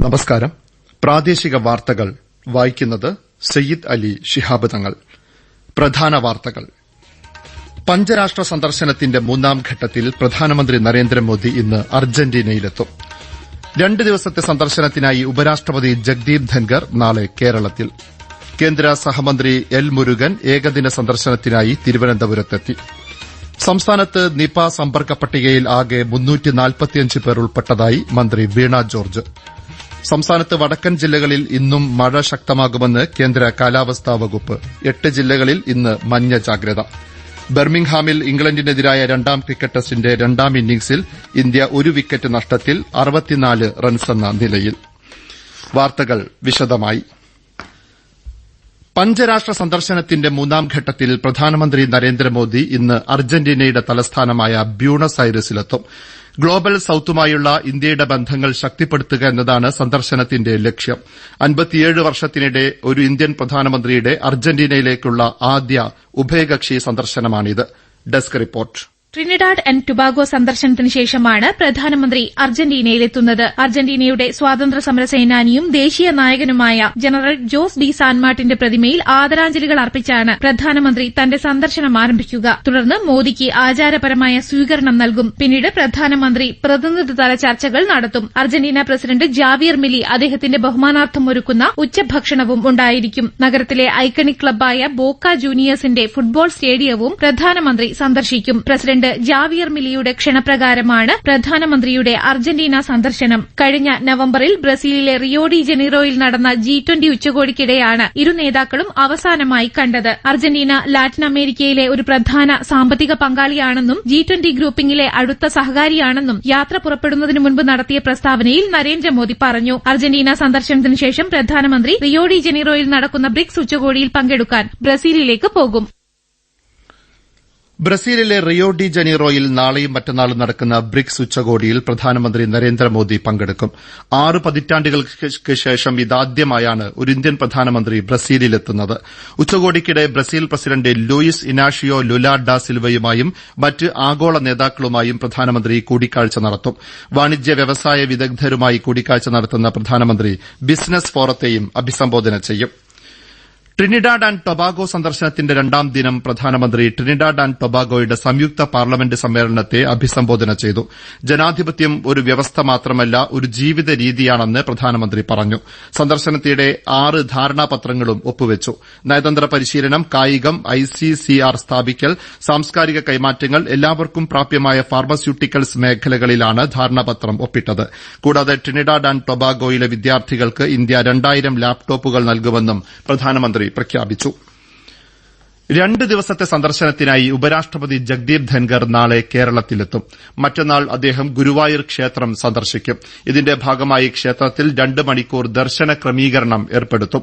നമസ്കാരം. പ്രാദേശിക വാർത്തകൾ വായിക്കുന്നത് സയ്യിദ് അലി ശിഹാബ് തങ്ങൾ. പ്രധാന വാർത്തകൾ. പഞ്ചരാഷ്ട്ര സന്ദർശനത്തിന്റെ മൂന്നാം ഘട്ടത്തിൽ പ്രധാനമന്ത്രി നരേന്ദ്രമോദി ഇന്ന് അർജന്റീനയിലെത്തും. രണ്ട് ദിവസത്തെ സന്ദർശനത്തിനായി ഉപരാഷ്ട്രപതി ജഗ്ദീപ് ധൻകർ നാളെ കേരളത്തിൽ. കേന്ദ്ര സഹമന്ത്രി എൽ മുരുകൻ ഏകദിന സന്ദർശനത്തിനായി തിരുവനന്തപുരത്തെത്തി. സംസ്ഥാനത്ത് നിപ സമ്പർക്ക പട്ടികയിൽ ആകെ പേർ ഉൾപ്പെട്ടതായി മന്ത്രി വീണ ജോർജ്. സംസ്ഥാനത്ത് വടക്കൻ ജില്ലകളിൽ ഇന്നും മഴ ശക്തമാകുമെന്ന് കേന്ദ്ര കാലാവസ്ഥാ വകുപ്പ്. എട്ട് ജില്ലകളിൽ ഇന്ന് മഞ്ഞ ജാഗ്രത. ബെർമിംഗ്ഹാമിൽ ഇംഗ്ലണ്ടിനെതിരായ രണ്ടാം ക്രിക്കറ്റ് ടെസ്റ്റിന്റെ രണ്ടാം ഇന്നിംഗ്സിൽ ഇന്ത്യ ഒരു വിക്കറ്റ് നഷ്ടത്തിൽ അറുപത്തിനാല് റൺസെന്ന നിലയിൽ. വാർത്തകൾ വിശദമായി. പഞ്ചരാഷ്ട്ര സന്ദർശനത്തിന്റെ മൂന്നാം ഘട്ടത്തിൽ പ്രധാനമന്ത്രി നരേന്ദ്രമോദി ഇന്ന് അർജന്റീനയുടെ തലസ്ഥാനമായ ബ്യൂണസ് ഐറിസിലെത്തും ഗ്ലോബൽ സൌത്തുമായുള്ള ഇന്ത്യയുടെ ബന്ധങ്ങൾ ശക്തിപ്പെടുത്തുക എന്നതാണ് സന്ദർശനത്തിന്റെ ലക്ഷ്യം. അൻപത്തിയേഴ് വർഷത്തിനിടെ ഒരു ഇന്ത്യൻ പ്രധാനമന്ത്രിയുടെ അർജന്റീനയിലേക്കുള്ള ആദ്യ ഉഭയകക്ഷി സന്ദർശനമാണിത്. Desk report. Trinidad and Tobago സന്ദർശനത്തിന് ശേഷമാണ് പ്രധാനമന്ത്രി അർജന്റീനയിലെത്തുന്നത്. അർജന്റീനയുടെ സ്വാതന്ത്ര്യ സമര സേനാനിയും ദേശീയ നായകനുമായ ജനറൽ ജോസ് ഡി സാൻമാർട്ടിന്റെ പ്രതിമയിൽ ആദരാഞ്ജലികൾ അർപ്പിച്ചാണ് പ്രധാനമന്ത്രി തന്റെ സന്ദർശനം ആരംഭിക്കുക. തുടർന്ന് മോദിക്ക് ആചാരപരമായ സ്വീകരണം നൽകും. പിന്നീട് പ്രധാനമന്ത്രി പ്രതിനിധിതല ചർച്ചകൾ നടത്തും. അർജന്റീന പ്രസിഡന്റ് ജാവിയർ മിലി അദ്ദേഹത്തിന്റെ ബഹുമാനാർത്ഥം ഒരുക്കുന്ന ഉച്ചഭക്ഷണവും ഉണ്ടായിരിക്കും. നഗരത്തിലെ ഐക്കണിക് ക്ലബ്ബായ ബോക്ക ജൂനിയേഴ്സിന്റെ ഫുട്ബോൾ സ്റ്റേഡിയവും പ്രധാനമന്ത്രി സന്ദർശിക്കും. പ്രസിഡന്റ് ജാവിയർ മിലിയുടെ ക്ഷണപ്രകാരമാണ് പ്രധാനമന്ത്രിയുടെ അർജന്റീന സന്ദർശനം. കഴിഞ്ഞ നവംബറിൽ ബ്രസീലിലെ റിയോഡി ജനീറോയിൽ നടന്ന ജി ട്വന്റി ഉച്ചകോടിക്കിടെയാണ് ഇരു നേതാക്കളും അവസാനമായി കണ്ടത്. അർജന്റീന ലാറ്റിൻ അമേരിക്കയിലെ ഒരു പ്രധാന സാമ്പത്തിക പങ്കാളിയാണെന്നും ജി ട്വന്റി ഗ്രൂപ്പിംഗിലെ അടുത്ത സഹകാരിയാണെന്നും യാത്ര പുറപ്പെടുന്നതിന് മുൻപ് നടത്തിയ പ്രസ്താവനയിൽ നരേന്ദ്രമോദി പറഞ്ഞു. അർജന്റീന സന്ദർശനത്തിന് ശേഷം പ്രധാനമന്ത്രി റിയോഡി ജനീറോയിൽ നടക്കുന്ന ബ്രിക്സ് ഉച്ചകോടിയിൽ പങ്കെടുക്കാൻ ബ്രസീലിലേക്ക് പോകും. ബ്രസീലിലെ റിയോ ഡി ജനീറോയിൽ നാളെയും മറ്റന്നാളും നടക്കുന്ന ബ്രിക്സ് ഉച്ചകോടിയിൽ പ്രധാനമന്ത്രി നരേന്ദ്രമോദി പങ്കെടുക്കും. ആറ് പതിറ്റാണ്ടുകൾക്ക് ശേഷം ഇതാദ്യമായാണ് ഒരു ഇന്ത്യൻ പ്രധാനമന്ത്രി ബ്രസീലിലെത്തുന്നത്. ഉച്ചകോടിക്കിടെ Brazil president Luiz Inacio Lula da സിൽവയുമായും മറ്റ് ആഗോള നേതാക്കളുമായും പ്രധാനമന്ത്രി കൂടിക്കാഴ്ച നടത്തും. വാണിജ്യ വ്യവസായ വിദഗ്ധരുമായി കൂടിക്കാഴ്ച നടത്തുന്ന പ്രധാനമന്ത്രി ബിസിനസ് ഫോറത്തെയും അഭിസംബോധന ചെയ്യും. ട്രിനിഡാഡ് ആൻഡ് ടൊബാഗോ സന്ദർശനത്തിന്റെ രണ്ടാം ദിനം പ്രധാനമന്ത്രി ട്രിനിഡാഡ് ആൻഡ് ടൊബാഗോയുടെ സംയുക്ത പാർലമെന്റ് സമ്മേളനത്തെ അഭിസംബോധന ചെയ്തു. ജനാധിപത്യം ഒരു വ്യവസ്ഥ മാത്രമല്ല ഒരു ജീവിത രീതിയാണെന്ന് പ്രധാനമന്ത്രി പറഞ്ഞു. സന്ദർശനത്തിനിടെ ആറ് ധാരണാപത്രങ്ങളും ഒപ്പുവച്ചു. നയതന്ത്ര പരിശീലനം കായികം ഐസിസിആർ സ്ഥാപിക്കൽ സാംസ്കാരിക കൈമാറ്റങ്ങൾ എല്ലാവർക്കും പ്രാപ്യമായ ഫാർമസ്യൂട്ടിക്കൽസ് മേഖലകളിലാണ് ധാരണാപത്രം ഒപ്പിട്ടത്. കൂടാതെ ട്രിനിഡാഡ് ആൻഡ് ടൊബാഗോയിലെ വിദ്യാർത്ഥികൾക്ക് ഇന്ത്യ രണ്ടായിരം ലാപ്ടോപ്പുകൾ നൽകുമെന്നും പ്രധാനമന്ത്രി പ്രഖ്യാപിച്ചു. രണ്ട് ദിവസത്തെ സന്ദർശനത്തിനായി ഉപരാഷ്ട്രപതി ജഗ്ദീപ് ധൻകർ നാളെ കേരളത്തിലെത്തും. മറ്റന്നാൾ അദ്ദേഹം ഗുരുവായൂർ ക്ഷേത്രം സന്ദർശിക്കും. ഇതിന്റെ ഭാഗമായി ക്ഷേത്രത്തിൽ രണ്ട് മണിക്കൂർ ദർശന ക്രമീകരണം ഏർപ്പെടുത്തും.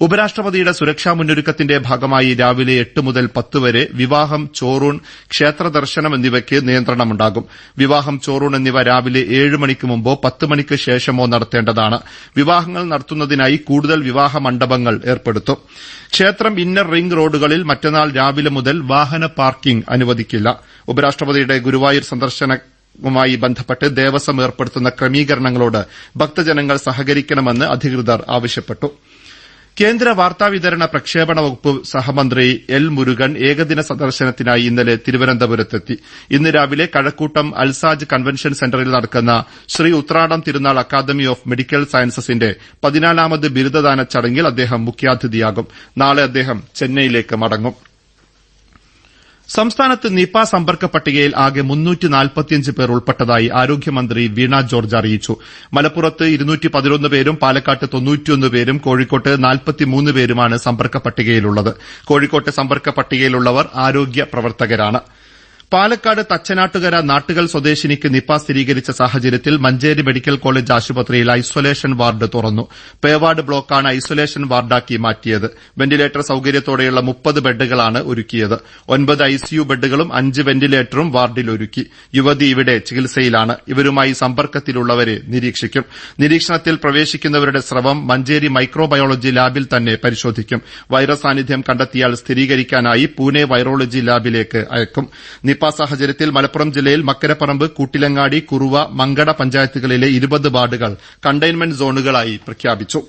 ഉപരാഷ്ട്രപതിയുടെ സുരക്ഷാ മുന്നൊരുക്കത്തിന്റെ ഭാഗമായി രാവിലെ എട്ട് മുതൽ പത്ത് വരെ വിവാഹം ചോറൂൺ ക്ഷേത്രദർശനം എന്നിവയ്ക്ക് നിയന്ത്രണമുണ്ടാകും. വിവാഹം ചോറൂൺ എന്നിവ രാവിലെ ഏഴ് മണിക്ക് മുമ്പോ പത്ത് മണിക്ക് ശേഷമോ നടത്തേണ്ടതാണ്. വിവാഹങ്ങൾ നടത്തുന്നതിനായി കൂടുതൽ വിവാഹ മണ്ഡപങ്ങൾ ഏർപ്പെടുത്തും. ക്ഷേത്രം ഇന്നർ റിംഗ് റോഡുകളിൽ മറ്റന്നാൾ രാവിലെ മുതൽ വാഹന പാർക്കിംഗ് അനുവദിക്കില്ല. ഉപരാഷ്ട്രപതിയുടെ ഗുരുവായൂർ സന്ദർശന വുമായി ബന്ധപ്പെട്ട് ദേവസ്വം ഏർപ്പെടുത്തുന്ന ക്രമീകരണങ്ങളോട് ഭക്തജനങ്ങൾ സഹകരിക്കണമെന്ന് അധികൃതർ ആവശ്യപ്പെട്ടു. കേന്ദ്ര വാർത്താവിതരണ പ്രക്ഷേപണ വകുപ്പ് സഹമന്ത്രി എൽ മുരുകൻ ഏകദിന സന്ദർശനത്തിനായി ഇന്നലെ തിരുവനന്തപുരത്തെത്തി. ഇന്ന് രാവിലെ കഴക്കൂട്ടം അൽസാജ് കൺവെൻഷൻ സെന്ററിൽ നടക്കുന്ന Sree Uthradom Thirunal academy of medical സയൻസസിന്റെ പതിനാലാമത് ബിരുദദാന ചടങ്ങിൽ അദ്ദേഹം മുഖ്യാതിഥിയാകും. നാളെ അദ്ദേഹം ചെന്നൈയിലേക്ക് മടങ്ങും. സംസ്ഥാനത്ത് നിപ സമ്പർക്ക പട്ടികയിൽ ആകെ മുന്നൂറ്റി നാൽപ്പത്തിയഞ്ച് പേർ ഉൾപ്പെട്ടതായി ആരോഗ്യമന്ത്രി വീണ ജോർജ് അറിയിച്ചു. മലപ്പുറത്ത് ഇരുന്നൂറ്റി പതിനൊന്ന് പേരും പാലക്കാട്ട് തൊണ്ണൂറ്റിയൊന്ന് പേരും കോഴിക്കോട്ട് നാൽപ്പത്തിമൂന്ന് പേരുമാണ് സമ്പർക്ക പട്ടികയിലുള്ളത്. കോഴിക്കോട്ട് സമ്പർക്ക പട്ടികയിലുള്ളവർ ആരോഗ്യ പ്രവർത്തകരാണ്. പാലക്കാട് തച്ചനാട്ടുകര നാട്ടുകൾ സ്വദേശിനിക്ക് നിപ സ്ഥിരീകരിച്ച സാഹചര്യത്തിൽ മഞ്ചേരി മെഡിക്കൽ കോളേജ് ആശുപത്രിയിൽ ഐസൊലേഷൻ വാർഡ് തുറന്നു. പേവാർഡ് ബ്ലോക്കാണ് ഐസൊലേഷൻ വാർഡാക്കി മാറ്റിയത്. വെന്റിലേറ്റർ സൌകര്യത്തോടെയുള്ള മുപ്പത് ബെഡുകളാണ് ഒരുക്കിയത്. ഒൻപത് ഐസിയു ബെഡുകളും അഞ്ച് വെന്റിലേറ്ററും വാർഡിൽ ഒരുക്കി. യുവതി ഇവിടെ ചികിത്സയിലാണ്. ഇവരുമായി സമ്പർക്കത്തിലുള്ളവരെ നിരീക്ഷിക്കും. നിരീക്ഷണത്തിൽ പ്രവേശിക്കുന്നവരുടെ സ്രവം മഞ്ചേരി മൈക്രോബയോളജി ലാബിൽ തന്നെ പരിശോധിക്കും. വൈറസ് സാന്നിധ്യം കണ്ടെത്തിയാൽ സ്ഥിരീകരിക്കാനായി പൂനെ വൈറോളജി ലാബിലേക്ക് അയക്കും. നിപ സാഹചര്യത്തിൽ മലപ്പുറം ജില്ലയിൽ മക്കരപ്പറമ്പ് കൂട്ടിലങ്ങാടി കുറുവ മങ്കട പഞ്ചായത്തുകളിലെ ഇരുപത് വാർഡുകൾ കണ്ടെയ്ൻമെന്റ് സോണുകളായി പ്രഖ്യാപിച്ചു.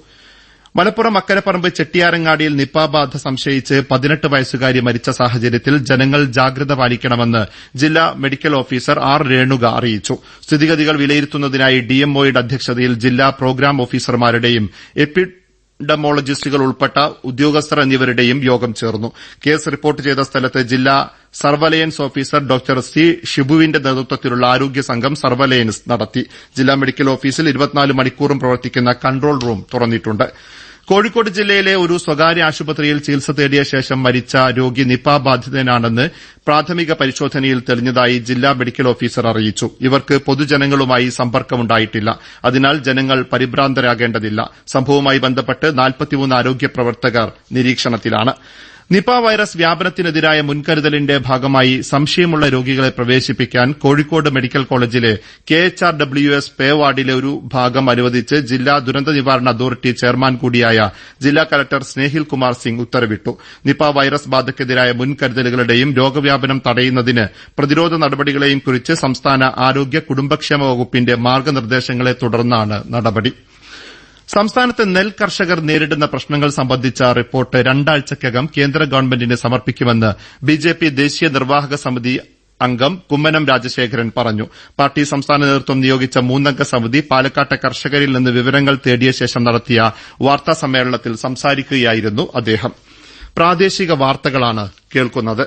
മലപ്പുറം അക്കരപ്പറമ്പ് ചെട്ടിയാരങ്ങാടിയിൽ നിപ ബാധ സംശയിച്ച് പതിനെട്ട് വയസ്സുകാരി മരിച്ച സാഹചര്യത്തിൽ ജനങ്ങൾ ജാഗ്രത പാലിക്കണമെന്ന് ജില്ലാ മെഡിക്കൽ ഓഫീസർ ആർ രേണുക അറിയിച്ചു. സ്ഥിതിഗതികൾ വിലയിരുത്തുന്നതിനായി ഡിഎംഒയുടെ അധ്യക്ഷതയിൽ ജില്ലാ പ്രോഗ്രാം ഓഫീസർമാരുടെയും എപ്പിഡമോളജിസ്റ്റുകൾ ഉൾപ്പെട്ട ഉദ്യോഗസ്ഥർ എന്നിവരുടെയും യോഗം ചേർന്നു. കേസ് റിപ്പോർട്ട് ചെയ്ത സ്ഥലത്ത് ജില്ലാ സർവലയൻസ് ഓഫീസർ ഡോക്ടർ സി. ഷിബുവിന്റെ നേതൃത്വത്തിലുള്ള ആരോഗ്യ സംഘം സർവലയൻസ് നടത്തി. ജില്ലാ മെഡിക്കൽ ഓഫീസിൽ മണിക്കൂറും പ്രവർത്തിക്കുന്ന കൺട്രോൾ റൂം തുറന്നിട്ടുണ്ട്. കോഴിക്കോട് ജില്ലയിലെ ഒരു സ്വകാര്യ ആശുപത്രിയിൽ ചികിത്സ തേടിയ ശേഷം മരിച്ച രോഗി നിപ ബാധിതനാണെന്ന് പ്രാഥമിക പരിശോധനയിൽ തെളിഞ്ഞതായി ജില്ലാ മെഡിക്കൽ ഓഫീസർ അറിയിച്ചു. ഇവർക്ക് പൊതുജനങ്ങളുമായി സമ്പർക്കമുണ്ടായിട്ടില്ല. അതിനാൽ ജനങ്ങൾ പരിഭ്രാന്തരാകേണ്ടതില്ല. സംഭവവുമായി ബന്ധപ്പെട്ട് ആരോഗ്യ പ്രവർത്തകർ നിരീക്ഷണത്തിലാണ്. നിപ വൈറസ് വ്യാപനത്തിനെതിരായ മുൻകരുതലിന്റെ ഭാഗമായി സംശയമുള്ള രോഗികളെ പ്രവേശിപ്പിക്കാൻ കോഴിക്കോട് മെഡിക്കൽ കോളേജിലെ K H R W S pay വാർഡിലെ ഒരു ഭാഗം അനുവദിച്ച് ജില്ലാ ദുരന്ത നിവാരണ അതോറിറ്റി ചെയർമാൻ കൂടിയായ ജില്ലാ കലക്ടർ സ്നേഹിൽ കുമാർ സിംഗ് ഉത്തരവിട്ടു. നിപ വൈറസ് ബാധയ്ക്കെതിരായ മുൻകരുതലുകളുടെയും രോഗവ്യാപനം തടയുന്നതിന് പ്രതിരോധ നടപടികളെയും കുറിച്ച് സംസ്ഥാന ആരോഗ്യ കുടുംബക്ഷേമ വകുപ്പിന്റെ മാർഗനിർദ്ദേശങ്ങളെ തുടർന്നാണ് നടപടി. സംസ്ഥാനത്തെ നെൽ കർഷകർ നേരിടുന്ന പ്രശ്നങ്ങൾ സംബന്ധിച്ച റിപ്പോർട്ട് രണ്ടാഴ്ചയ്ക്കകം കേന്ദ്ര ഗവൺമെന്റിന് സമർപ്പിക്കുമെന്ന് ബിജെപി ദേശീയ നിർവാഹക സമിതി അംഗം കുമ്മനം രാജശേഖരൻ പറഞ്ഞു. പാർട്ടി സംസ്ഥാന നേതൃത്വം നിയോഗിച്ച മൂന്നംഗ സമിതി പാലക്കാട്ടെ കർഷകരിൽ നിന്ന് വിവരങ്ങൾ തേടിയ ശേഷം നടത്തിയ വാർത്താ സമ്മേളനത്തിൽ സംസാരിക്കുകയായിരുന്നു അദ്ദേഹം. പ്രാദേശിക വാർത്തകളാണ് കേൾക്കുന്നത്.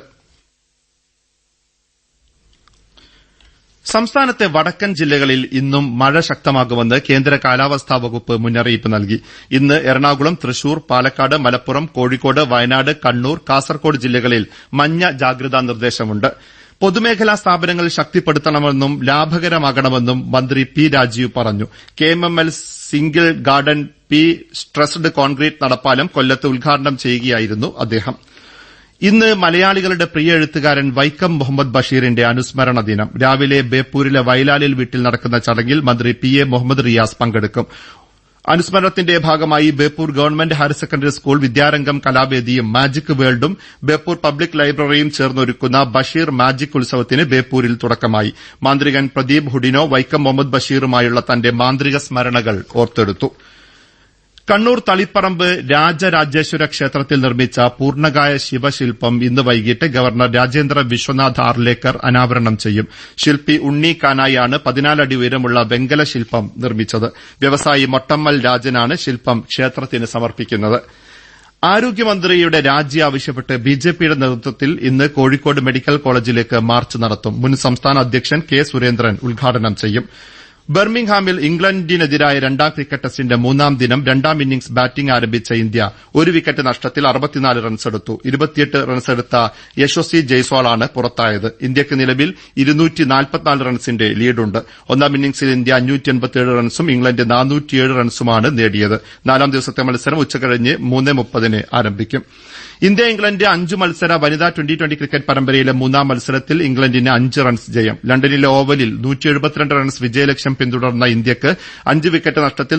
സംസ്ഥാനത്തെ വടക്കൻ ജില്ലകളിൽ ഇന്നും മഴ ശക്തമാകുമെന്ന് കേന്ദ്ര കാലാവസ്ഥാ വകുപ്പ് മുന്നറിയിപ്പ് നൽകി. ഇന്ന് എറണാകുളം തൃശൂർ പാലക്കാട് മലപ്പുറം കോഴിക്കോട് വയനാട് കണ്ണൂർ കാസർകോട് ജില്ലകളിൽ മഞ്ഞ ജാഗ്രതാ നിർദ്ദേശമുണ്ട്. പൊതുമേഖലാ സ്ഥാപനങ്ങൾ ശക്തിപ്പെടുത്തണമെന്നും ലാഭകരമാകണമെന്നും മന്ത്രി പി രാജീവ് പറഞ്ഞു. KMML single garden P stressed concrete നടപ്പാലം കൊല്ലത്ത് ഉദ്ഘാടനം ചെയ്യുകയായിരുന്നു അദ്ദേഹം. ഇന്ന് മലയാളികളുടെ പ്രിയ എഴുത്തുകാരൻ വൈക്കം മുഹമ്മദ് ബഷീറിന്റെ അനുസ്മരണ ദിനം രാവിലെ ബേപ്പൂരിലെ വയലാലിൽ വീട്ടിൽ നടക്കുന്ന ചടങ്ങിൽ മന്ത്രി പി എ മുഹമ്മദ് റിയാസ് പങ്കെടുക്കും. അനുസ്മരണത്തിന്റെ ഭാഗമായി Beypore government higher secondary school Vidyarangam കലാവേദിയും magic വേൾഡും ബേപ്പൂർ പബ്ലിക് ലൈബ്രറിയും ചേർന്നൊരുക്കുന്ന ബഷീർ മാജിക് ഉത്സവത്തിന് ബേപ്പൂരിൽ തുടക്കമായി. മാന്ത്രികൻ പ്രദീപ് ഹുഡിനോ വൈക്കം മുഹമ്മദ് ബഷീറുമായുള്ള തന്റെ മാന്ത്രിക സ്മരണകൾ ഓർത്തെടുത്തു. കണ്ണൂർ തളിപ്പറമ്പ് രാജരാജേശ്വര ക്ഷേത്രത്തിൽ നിർമ്മിച്ച പൂർണകായ ശിവശില്പം ഇന്ന് വൈകിട്ട് ഗവർണർ രാജേന്ദ്ര വിശ്വനാഥ് ആർലേക്കർ അനാവരണം ചെയ്യും. ശില്പി ഉണ്ണി കാനായാണ് പതിനാലടി ഉയരമുള്ള വെങ്കല ശില്പം നിർമ്മിച്ചത്. വ്യവസായി മൊട്ടമ്മൽ രാജനാണ് ശില്പം ക്ഷേത്രത്തിന് സമർപ്പിക്കുന്നത്. ആരോഗ്യമന്ത്രിയുടെ രാജി ആവശ്യപ്പെട്ട് ബിജെപിയുടെ നേതൃത്വത്തിൽ ഇന്ന് കോഴിക്കോട് മെഡിക്കൽ കോളേജിലേക്ക് മാർച്ച് നടത്തും. മുൻ സംസ്ഥാന അധ്യക്ഷൻ കെ സുരേന്ദ്രൻ ഉദ്ഘാടനം ചെയ്യും. ബർമിംഗ്ഹാമിൽ ഇംഗ്ലണ്ടിനെതിരായ രണ്ടാം ക്രിക്കറ്റ് ടെസ്റ്റിന്റെ മൂന്നാം ദിനം രണ്ടാം ഇന്നിംഗ്സ് ബാറ്റിംഗ് ആരംഭിച്ച ഇന്ത്യ ഒരു വിക്കറ്റ് നഷ്ടത്തിൽ റൺസെടുത്തു റൺസെടുത്ത യശസ്വി ജയ്സ്വാളാണ് പുറത്തായത്. ഇന്ത്യയ്ക്ക് നിലവിൽ റൺസിന്റെ ലീഡുണ്ട്. ഒന്നാം ഇന്നിംഗ്സിൽ ഇന്ത്യ റൺസും ഇംഗ്ലണ്ട് റൺസുമാണ് നേടിയത്. നാലാം ദിവസത്തെ മത്സരം ഉച്ചകഴിഞ്ഞ് മൂന്ന് മുപ്പതിന് ആരംഭിക്കും. ഇന്ത്യ ഇംഗ്ലണ്ട് അഞ്ച് മത്സര വനിതാ ട്വന്റി ട്വന്റി ക്രിക്കറ്റ് പരമ്പരയിലെ മൂന്നാം മത്സരത്തിൽ ഇംഗ്ലണ്ടിന് അഞ്ച് റൺസ് ജയം. ലണ്ടനിലെ ഓവലിൽ റൺസ് വിജയലക്ഷ്യം പിന്തുടർന്ന ഇന്ത്യയ്ക്ക് അഞ്ച് വിക്കറ്റ് നഷ്ടത്തിൽ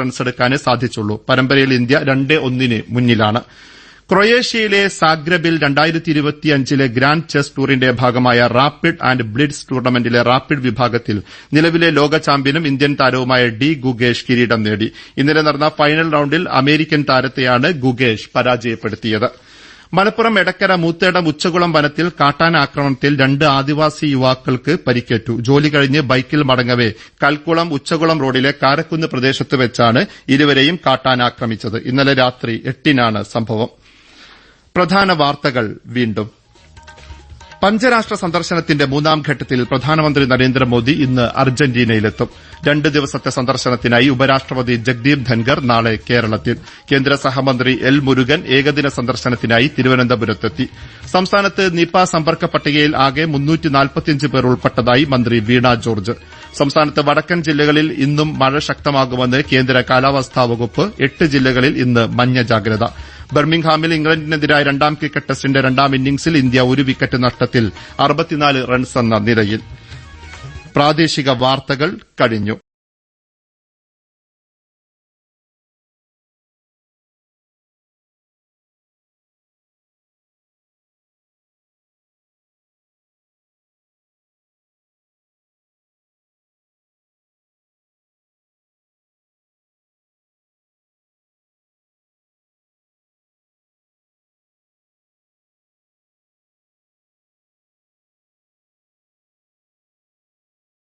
റൺസെടുക്കാനേ സാധിച്ചുള്ളൂ. പരമ്പരയിൽ ഇന്ത്യ രണ്ട് ഒന്നിന് മുന്നിലാണ്. ക്രൊയേഷ്യയിലെ സാഗ്രബിൽ രണ്ടായിരത്തി ഇരുപത്തിയഞ്ചിലെ ഗ്രാൻഡ് ചെസ് ടൂറിന്റെ ഭാഗമായ റാപ്പിഡ് ആന്റ് ബ്ലിറ്റ്സ് ടൂർണമെന്റിലെ റാപ്പിഡ് വിഭാഗത്തിൽ നിലവിലെ ലോക ചാമ്പ്യനും ഇന്ത്യൻ താരവുമായ ഡി ഗുഗേഷ് കിരീടം നേടി. ഇന്നലെ നടന്ന ഫൈനൽ റൌണ്ടിൽ അമേരിക്കൻ താരത്തെയാണ് ഗുഗേഷ് പരാജയപ്പെടുത്തിയത്. മലപ്പുറം എടക്കര മൂത്തേടം ഉച്ചകുളം വനത്തിൽ കാട്ടാന ആക്രമണത്തിൽ രണ്ട് ആദിവാസി യുവാക്കൾക്ക് പരിക്കേറ്റു. ജോലി കഴിഞ്ഞ് ബൈക്കിൽ മടങ്ങവേ കൽക്കുളം ഉച്ചകുളം റോഡിലെ കാരക്കുന്ന് പ്രദേശത്ത് വെച്ചാണ് ഇരുവരെയും കാട്ടാന ആക്രമിച്ചത്. ഇന്നലെ രാത്രി എട്ടിനാണ് സംഭവം. പ്രധാന വാർത്തകൾ വീണ്ടും. പഞ്ചരാഷ്ട്ര സന്ദർശനത്തിന്റെ മൂന്നാം ഘട്ടത്തിൽ പ്രധാനമന്ത്രി നരേന്ദ്രമോദി ഇന്ന് അർജന്റീനയിലെത്തും. രണ്ട് ദിവസത്തെ സന്ദർശനത്തിനായി ഉപരാഷ്ട്രപതി ജഗ്ദീപ് ധൻകർ നാളെ കേരളത്തിൽ. കേന്ദ്ര സഹമന്ത്രി എൽ മുരുകൻ ഏകദിന സന്ദർശനത്തിനായി തിരുവനന്തപുരത്തെത്തി. സംസ്ഥാനത്ത് നിപ സമ്പർക്ക പട്ടികയിൽ ആകെ പേർ ഉൾപ്പെട്ടതായി മന്ത്രി വീണ ജോർജ്. സംസ്ഥാനത്ത് വടക്കൻ ജില്ലകളിൽ ഇന്നും മഴ ശക്തമാകുമെന്ന് കേന്ദ്ര കാലാവസ്ഥാ വകുപ്പ് എട്ട് ജില്ലകളിൽ ഇന്ന് മഞ്ഞ ജാഗ്രത. ബർമിംഗ്ഹാമിൽ ഇംഗ്ലണ്ടിനെതിരായ രണ്ടാം ക്രിക്കറ്റ് ടെസ്റ്റിന്റെ രണ്ടാം ഇന്നിംഗ്സിൽ ഇന്ത്യ ഒരു വിക്കറ്റ് നഷ്ടത്തിൽ റൺസ് എന്ന നിലയിൽ പ്രാദേശിക വാർത്തകൾ കഴിഞ്ഞു.